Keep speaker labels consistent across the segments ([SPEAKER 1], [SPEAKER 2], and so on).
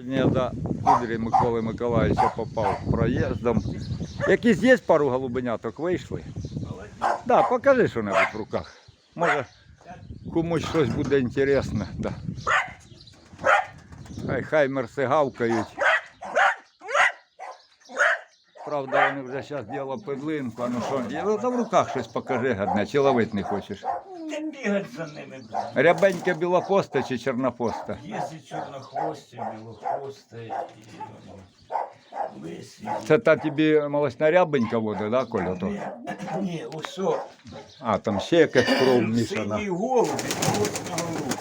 [SPEAKER 1] Сьогодні я до кудрі Миколи Миколаївича попав проїздом. Якісь є пару голубеняток вийшли? Так, да, покажи що-небудь в руках. Може комусь щось буде інтересне. Да. Хай хаймерси гавкають. Правда, вони вже зараз діло педлинку, а ну що, ну, в руках щось покажи гадне, чи ловити не хочеш.
[SPEAKER 2] Не бігати за ними, блядь.
[SPEAKER 1] Рябеньке білопоста чи чорнопоста?
[SPEAKER 2] Є і чорнохвості, білохвости, і ну, лисі.
[SPEAKER 1] Це та тобі молочна рябенька вода, да, Коля? То?
[SPEAKER 2] Ні, Ні, усьо.
[SPEAKER 1] А, там ще якась кров мішана.
[SPEAKER 2] Синій голубі, лука.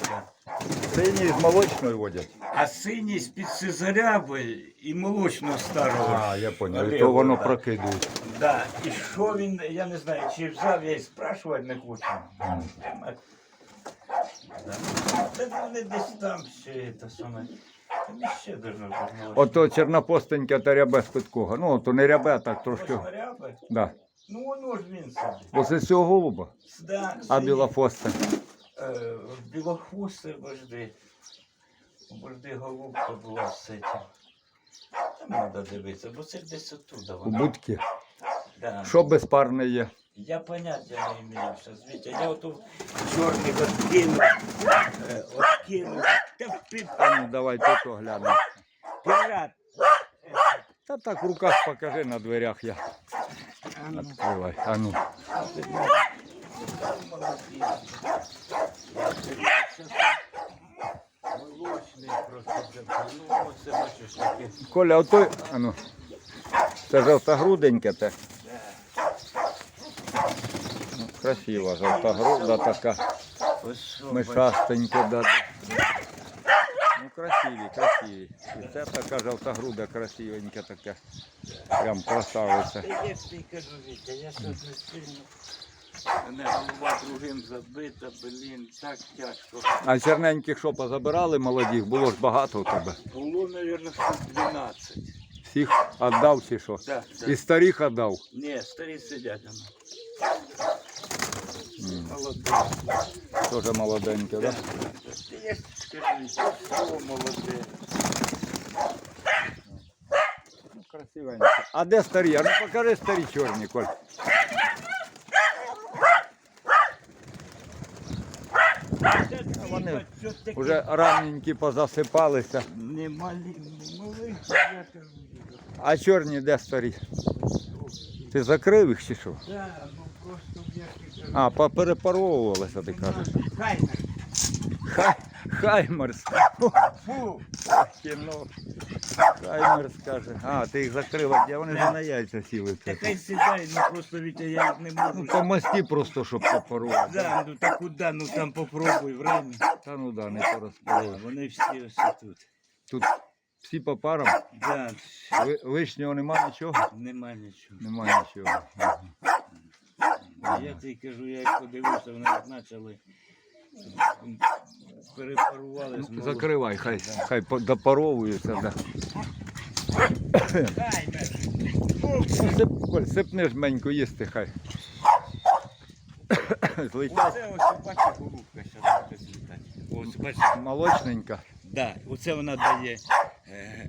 [SPEAKER 1] Сині з молочною водять.
[SPEAKER 2] А синій з-під сизаряби і молочного старого.
[SPEAKER 1] А, я понял.
[SPEAKER 2] Наліво,
[SPEAKER 1] То воно
[SPEAKER 2] да.
[SPEAKER 1] прокидують.
[SPEAKER 2] Да. І що він, я не знаю, чи взяв, я і спрашувати не хочу. Да. Та вони десь там ще те саме. Там ще должно бути.
[SPEAKER 1] Ото чорнопостеньке та рябе з підкого. Ну, то не рябе, а так трошки.
[SPEAKER 2] Ряби?
[SPEAKER 1] Да.
[SPEAKER 2] Ну воно ж він собі.
[SPEAKER 1] Оце цього голуба.
[SPEAKER 2] Да,
[SPEAKER 1] А
[SPEAKER 2] синій.
[SPEAKER 1] білофоста.
[SPEAKER 2] Е, Білохвости вожди. Вожди голубка була з цим. Там треба дивитися, бо це десь оттуда
[SPEAKER 1] У
[SPEAKER 2] вона.
[SPEAKER 1] будки.
[SPEAKER 2] Да.
[SPEAKER 1] Що безпарне є?
[SPEAKER 2] Я поняття не маю зараз. Вітя, я ото чорний откинув. е, Откинув. Та
[SPEAKER 1] А ну давай тут глянемо.
[SPEAKER 2] пірат.
[SPEAKER 1] Та так в руках покажи на дверях я. Відкривай. А ну.
[SPEAKER 2] Молочний просто. Ну, оце бачиш.
[SPEAKER 1] Коля, отой. Це жовтогруденьке те. Ну, красива жовтогруда така.
[SPEAKER 2] Ось що, бачиш.
[SPEAKER 1] Мишастеньке, да. Ну, красиві, красиві. І це така жовтогруда красивенька така. Прям красавиця.
[SPEAKER 2] Я тобі кажу, я щось не сильно. Мене голова другим забита, блін, так тяжко.
[SPEAKER 1] А черненьких що позабирали молодих? Було ж багато у тебе.
[SPEAKER 2] Було, мабуть, штук 12.
[SPEAKER 1] Всіх віддав чи що?
[SPEAKER 2] Так, так.
[SPEAKER 1] І старих віддав.
[SPEAKER 2] Ні, старі сидять воно.
[SPEAKER 1] М,
[SPEAKER 2] Молодий.
[SPEAKER 1] Теж молоденьке, так? Да?
[SPEAKER 2] Та Я ж скажу, молоде.
[SPEAKER 1] Ну, красивенько. А де старі? А ну покажи старі чорні, Коль. Вони Уже раненькі позасипалися.
[SPEAKER 2] Не малі, мали, я кажу.
[SPEAKER 1] А чорні де старі? Ти закрив їх чи що?
[SPEAKER 2] Так, ну просто я.
[SPEAKER 1] А, поперепаровувалися, ти кажеш.
[SPEAKER 2] Хай,
[SPEAKER 1] Хай, Хаймерс.
[SPEAKER 2] фу,
[SPEAKER 1] Кіно. Хаймерс каже. А, ти їх закрив, а вони вже на яйця сіли.
[SPEAKER 2] та хай сідай, ну просто Вітя, я їх не
[SPEAKER 1] Ну,
[SPEAKER 2] можу.
[SPEAKER 1] по мості просто, щоб попарувати.
[SPEAKER 2] Да, ну та куди, ну там попробуй время.
[SPEAKER 1] Та ну да, не
[SPEAKER 2] А,
[SPEAKER 1] порозпаровує.
[SPEAKER 2] Вони всі ось тут.
[SPEAKER 1] Тут всі по парам.
[SPEAKER 2] Да,
[SPEAKER 1] Лишнього нема нічого?
[SPEAKER 2] нема нічого.
[SPEAKER 1] Нема нічого. Ага.
[SPEAKER 2] Я тобі кажу, я як подивився, вони почали. Перепарували.
[SPEAKER 1] Закривай, хай, хай допаровуються. Да. Сип, Коль, сипни жменьку їсти, хай. Злетять.
[SPEAKER 2] Оце ось бачиш, голубка зараз буде злітати. Ось бачиш.
[SPEAKER 1] Молочненька.
[SPEAKER 2] Да, оце вона дає е,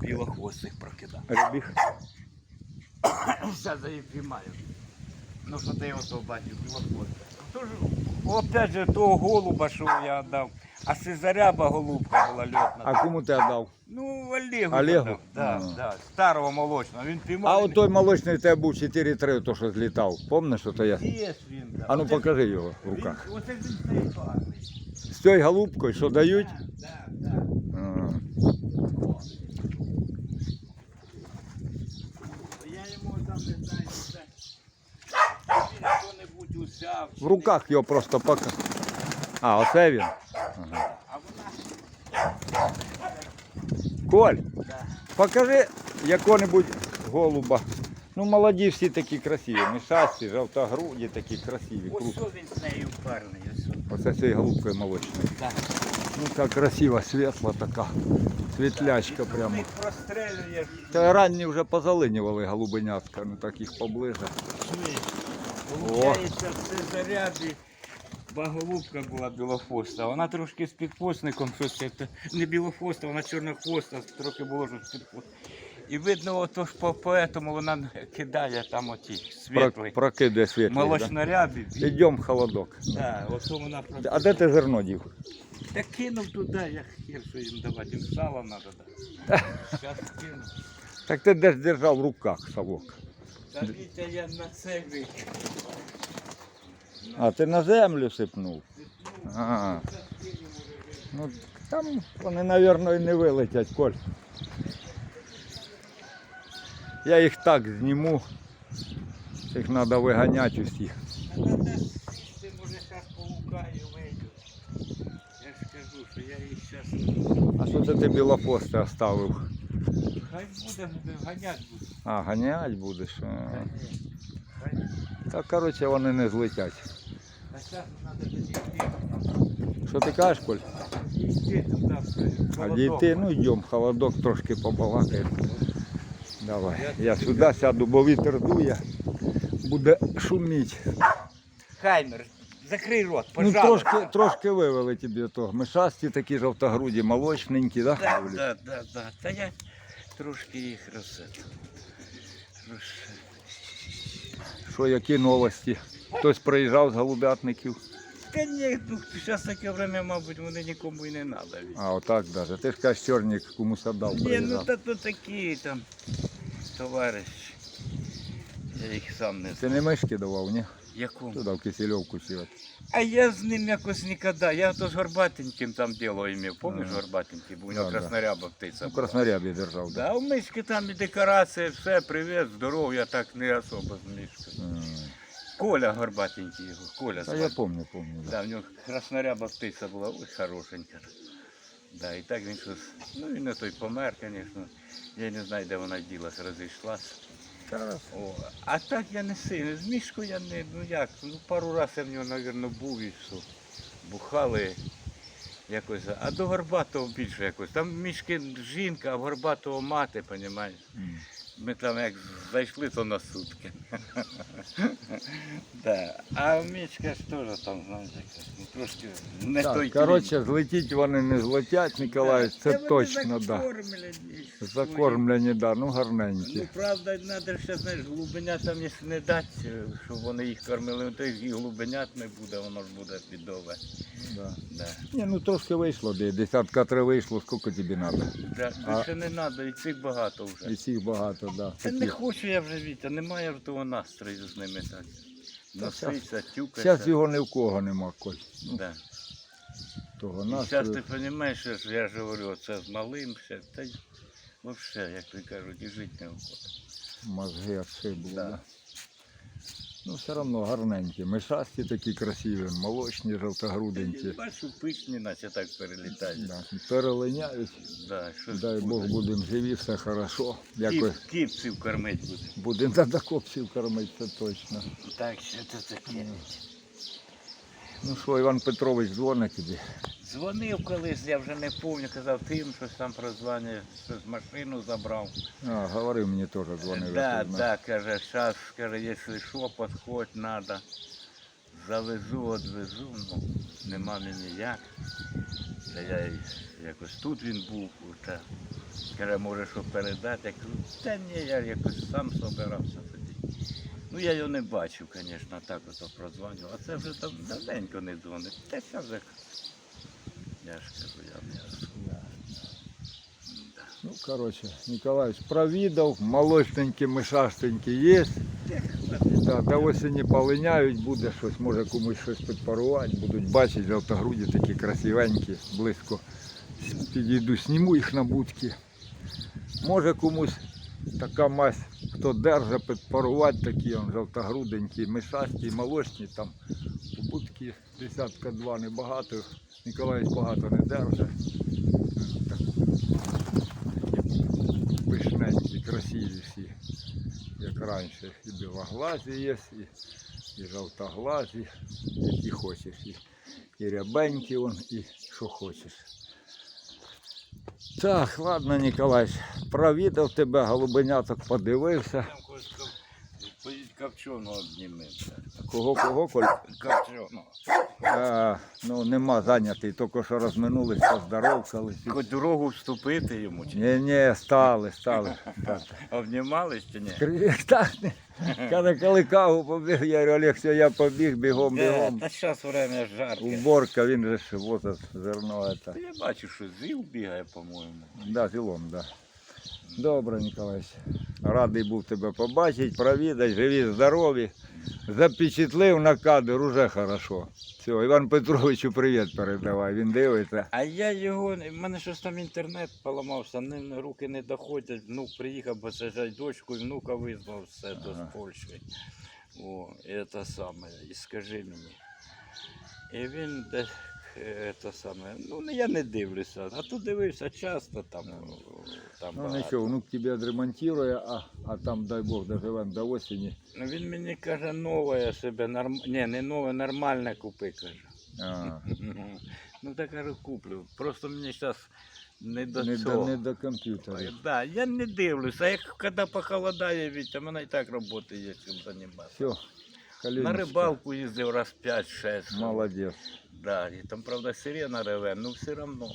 [SPEAKER 2] білохвостих прокидає.
[SPEAKER 1] Рябіх.
[SPEAKER 2] Зараз я її піймаю. Ну що ти його того бачив, білохвостих. Тож, опять же, того голуба, що я дав. А сизаряба голубка була льотна.
[SPEAKER 1] А кому ти дав?
[SPEAKER 2] Ну, Олегу.
[SPEAKER 1] Олегу?
[SPEAKER 2] подав. Да,
[SPEAKER 1] Ну.
[SPEAKER 2] да, старого молочного. Він піймав.
[SPEAKER 1] А от той молочний тебе був 4-3, то що злітав. Помниш, що то я?
[SPEAKER 2] Є ж він. Да.
[SPEAKER 1] А ну
[SPEAKER 2] Оце-
[SPEAKER 1] покажи його в
[SPEAKER 2] він-
[SPEAKER 1] руках.
[SPEAKER 2] Оце він цей гарний.
[SPEAKER 1] З цією голубкою, що дають?
[SPEAKER 2] Да, да.
[SPEAKER 1] Ага.
[SPEAKER 2] Я йому там не знаю, це. Він хто-небудь усяв. чи
[SPEAKER 1] В руках його просто пока. А, оце він. Ага. Коль, покажи якого-небудь голуба. Ну, молоді всі такі красиві. Мішасті, жовтогруді такі красиві.
[SPEAKER 2] Ось що він з нею парний.
[SPEAKER 1] Оце цією голубкою молочною. Ну, така красива, світла така. Світлячка прямо. Та ранні вже позалинювали голубенятка, ну так їх поближе.
[SPEAKER 2] Получається, все заряди Ба голубка була білохвоста, вона трошки з підхвостником щось не білохвоста, вона чорнохвоста, трохи було що з підхвостником. І видно, ото ж по поетому вона кидає там оті світлі,
[SPEAKER 1] прокиде світлі. Да?
[SPEAKER 2] молочнорябі.
[SPEAKER 1] Ідемо в холодок.
[SPEAKER 2] Да, ото вона.
[SPEAKER 1] А де ти зерно дів?
[SPEAKER 2] Та кинув туди, я хер, що їм давати, їм сало треба дати. Зараз кину.
[SPEAKER 1] Так ти десь держав в руках совок.
[SPEAKER 2] Та Вітя, я на це викину.
[SPEAKER 1] А ти на землю сипнув. А, ну там вони, мабуть, і не вилетять, Коль. Я їх так зніму. Їх треба виганяти усіх.
[SPEAKER 2] Та надо сісти, може зараз полукаю вийду. Я ж кажу, що я їх зараз...
[SPEAKER 1] А що це ти білохвости оставив?
[SPEAKER 2] Хай буде, буде, ганять буде.
[SPEAKER 1] А, ганять будеш. А.
[SPEAKER 2] Та ні. Хай.
[SPEAKER 1] Та коротше вони не злетять.
[SPEAKER 2] А зараз треба дійти.
[SPEAKER 1] Що ти кажеш, Коль?
[SPEAKER 2] Дійти туди,
[SPEAKER 1] А дійти, ну йдемо, холодок трошки побалакаємо. Давай. Я сюди сяду, бо вітер дує. Буде шуміть.
[SPEAKER 2] Хаймер, закрий рот,
[SPEAKER 1] Ну,
[SPEAKER 2] пожалуйста.
[SPEAKER 1] трошки, трошки вивели тобі того. Мишасті такі жовтогруді, молочненькі, да?
[SPEAKER 2] Да, да, да, да. Та я трошки їх розсету. Роз...
[SPEAKER 1] Що, які новості? Хтось приїжджав з голубятників.
[SPEAKER 2] Та ні, ну, зараз таке время, мабуть, вони нікому і не треба.
[SPEAKER 1] А, отак даже. Ти ж кажеш, чорник комусь віддав,
[SPEAKER 2] Ні, ну та то такі там товариші. Я їх сам не
[SPEAKER 1] Ти не мишки давав, ні?
[SPEAKER 2] Якому?
[SPEAKER 1] Туди в Кисельовку сіла.
[SPEAKER 2] А я з ним якось ніколи. Я то з Горбатеньким там діло імів.
[SPEAKER 1] Ага.
[SPEAKER 2] Горбатенький, був у нього
[SPEAKER 1] Да, да.
[SPEAKER 2] красноряба птиця.
[SPEAKER 1] Ну,
[SPEAKER 2] була.
[SPEAKER 1] краснорябі держав, да.
[SPEAKER 2] Да, у мишки там і декорації, все, привіт, здоров, я так не особо з мишкою.
[SPEAKER 1] М.
[SPEAKER 2] Коля Горбатенький його, Коля
[SPEAKER 1] Та я
[SPEAKER 2] звати.
[SPEAKER 1] пам'ятаю, пам'ятаю. Да.
[SPEAKER 2] Да, в нього красноряба птиця була, ой, хорошенька. Да, і так він щось, ну він не той помер, звісно. Я не знаю, де вона ділась, розійшлась.
[SPEAKER 1] Та,
[SPEAKER 2] О, а так я не сильно. З мішку я не, ну як, ну пару разів я в нього, мабуть, був і все. Бухали якось. А до Горбатого більше якось. Там мішки жінка, а в Горбатого мати, розумієш. Ми там як зайшли, то на сутки. да. А мічка ж теж там, знаєте, якась, ну, трошки не той
[SPEAKER 1] Так, коротше, злетіть вони не злетять, Ніколаївич, це точно, так. Да.
[SPEAKER 2] Закормлені.
[SPEAKER 1] Закормлені, да, ну
[SPEAKER 2] Ну, правда, треба ще, знаєш, глибиня там, якщо не дати, щоб вони їх кормили, то їх і глибинят не буде, воно ж буде підове.
[SPEAKER 1] Да.
[SPEAKER 2] Да.
[SPEAKER 1] Ні, ну трошки вийшло, де десятка три вийшло, скільки тобі треба.
[SPEAKER 2] Да,
[SPEAKER 1] А-
[SPEAKER 2] не треба, і цих багато вже.
[SPEAKER 1] І всіх багато, да.
[SPEAKER 2] Та не хочу я вже Вітя, немає в того настрою з ними так. Носиться,
[SPEAKER 1] Зараз
[SPEAKER 2] тюкатися.
[SPEAKER 1] його ні в кого нема, Коль. Ну,
[SPEAKER 2] Да.
[SPEAKER 1] того
[SPEAKER 2] І зараз
[SPEAKER 1] настрою.
[SPEAKER 2] ти розумієш, що ж я ж говорю, це з малим все, та й взагалі, як ви кажуть, і жити не охота.
[SPEAKER 1] Мозги отшибло,
[SPEAKER 2] Да.
[SPEAKER 1] да. Ну, все одно гарненькі. Мишасті такі красиві, молочні, жовтогруденькі.
[SPEAKER 2] Бачу, пишні, наче так перелітають.
[SPEAKER 1] Да. Перелиняють.
[SPEAKER 2] Да, щось
[SPEAKER 1] Дай Бог
[SPEAKER 2] буде.
[SPEAKER 1] будемо живі, все хорошо. Якось
[SPEAKER 2] Кіп, кіпців кормить буде.
[SPEAKER 1] будемо за докопців кормити, це точно.
[SPEAKER 2] Так, що це таке?
[SPEAKER 1] Ну що, Іван Петрович дзвонить тобі.
[SPEAKER 2] Дзвонив колись, я вже не пам'ятаю, казав тим, щось там прозвання, щось машину забрав.
[SPEAKER 1] А, говорив мені теж дзвонив.
[SPEAKER 2] Да,
[SPEAKER 1] я тут знаю.
[SPEAKER 2] да, каже, зараз, каже, якщо що, підходь, треба. Завезу, відвезу, ну, нема мені як. Та я якось тут він був, та, каже, може, що передати. Я кажу, та ні, я якось сам собирався. Ну, я його не бачив, звісно, так ото прозвонив. А це вже там давненько не дзвонить. Та це вже. Я ж кажу, я не
[SPEAKER 1] Ну, коротше, Ніколаївич провідав, молочненькі, мишастенькі є. Да, до осені полиняють, буде щось, може комусь щось підпарувати, будуть бачити жовтогруді такі красивенькі, близько. Підійду, зніму їх на будки. Може комусь така мазь, хто держить, підпарувати такі он, жовтогруденькі, мишасті, молочні, там у будки десятка два небагато. Ніколаївич багато не держить. Так, пишненькі, красиві всі, як раніше. І білоглазі є, і, і жовтоглазі, які хочеш. І, і рябенькі і що хочеш. Так, ладно, Ніколай, провідав тебе, голубеняток подивився.
[SPEAKER 2] Копченого обнімемося.
[SPEAKER 1] Кого, кого, Коль?
[SPEAKER 2] Копченого.
[SPEAKER 1] А, ну, нема зайнятий, тільки що розминулись, поздоровкались.
[SPEAKER 2] Хоч дорогу вступити йому чи ні?
[SPEAKER 1] Ні, стали, стали.
[SPEAKER 2] Обнімались чи ні?
[SPEAKER 1] Не. Коли, коли каву побіг, я говорю, Олег, все, я побіг, бігом,
[SPEAKER 2] Е,
[SPEAKER 1] бігом.
[SPEAKER 2] Та зараз время жарке.
[SPEAKER 1] Уборка, він же ж возить зерно.
[SPEAKER 2] Та
[SPEAKER 1] Это.
[SPEAKER 2] Я бачу, що зил бігає, по-моєму.
[SPEAKER 1] Да, зілом, да. Добре, Ніколайсь. Радий був тебе побачити, провідати, живі, здорові. Запечатлив на кадр, уже хорошо. Все, Іван Петровичу привіт передавай, він дивиться.
[SPEAKER 2] А я його, в мене щось там інтернет поламався, ним руки не доходять. Внук приїхав, бо це дочку, і внука визвав все то
[SPEAKER 1] Ага.
[SPEAKER 2] з Польщі. О, і це саме, і скажи мені. І він де, е, це саме, ну я не дивлюся, а тут дивився часто там. там
[SPEAKER 1] Ну
[SPEAKER 2] багато.
[SPEAKER 1] нічого, внук тебе відремонтує, а, а там, дай Бог, доживемо до осені.
[SPEAKER 2] Ну він мені каже, нове себе норм... Ні, не нове, нормальне купи, каже.
[SPEAKER 1] А,
[SPEAKER 2] Ну так кажу, куплю. Просто мені зараз не до
[SPEAKER 1] не,
[SPEAKER 2] цього.
[SPEAKER 1] до, не до комп'ютера.
[SPEAKER 2] Да, я не дивлюся, а як коли похолодає, Вітя, в мене і так роботи є чим займатися.
[SPEAKER 1] Все,
[SPEAKER 2] На рибалку їздив раз 5-6.
[SPEAKER 1] Молодець.
[SPEAKER 2] Да, і там, правда, сирена реве, ну все одно.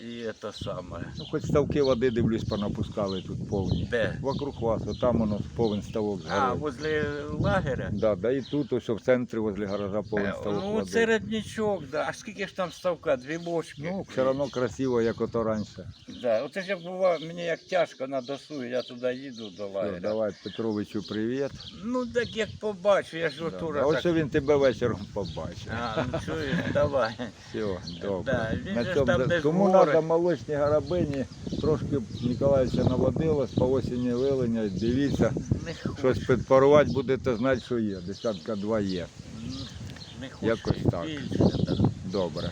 [SPEAKER 2] І це саме.
[SPEAKER 1] Ну, хоч ставки води, дивлюсь, понапускали тут повні.
[SPEAKER 2] Де?
[SPEAKER 1] Вокруг вас, отам воно повен ставок
[SPEAKER 2] А,
[SPEAKER 1] згорів.
[SPEAKER 2] возле лагеря?
[SPEAKER 1] Да, да і тут, ось в центрі, возле гаража повен
[SPEAKER 2] Е,
[SPEAKER 1] ставок
[SPEAKER 2] Ну,
[SPEAKER 1] води.
[SPEAKER 2] це родничок, да. А скільки ж там ставка? Дві ложки.
[SPEAKER 1] Ну, все одно красиво, як ото раніше.
[SPEAKER 2] Да. Оце ж як буває, мені як тяжко на досу, я туди їду до
[SPEAKER 1] Все,
[SPEAKER 2] лагеря.
[SPEAKER 1] давай Петровичу привіт.
[SPEAKER 2] Ну так як побачу, я ж
[SPEAKER 1] Да.
[SPEAKER 2] отура
[SPEAKER 1] А ось
[SPEAKER 2] так.
[SPEAKER 1] що він тебе вечором побачить.
[SPEAKER 2] А, ну чуєш, давай.
[SPEAKER 1] Все, добре.
[SPEAKER 2] Да, він
[SPEAKER 1] На
[SPEAKER 2] же ж там десь
[SPEAKER 1] Кому
[SPEAKER 2] гори.
[SPEAKER 1] молочні гарабині, трошки Ніколаївича наводилось, по осені вилення, дивіться, щось підпарувати, будете знати, що є. Десятка два є.
[SPEAKER 2] Не хочу
[SPEAKER 1] Якось так. Добре.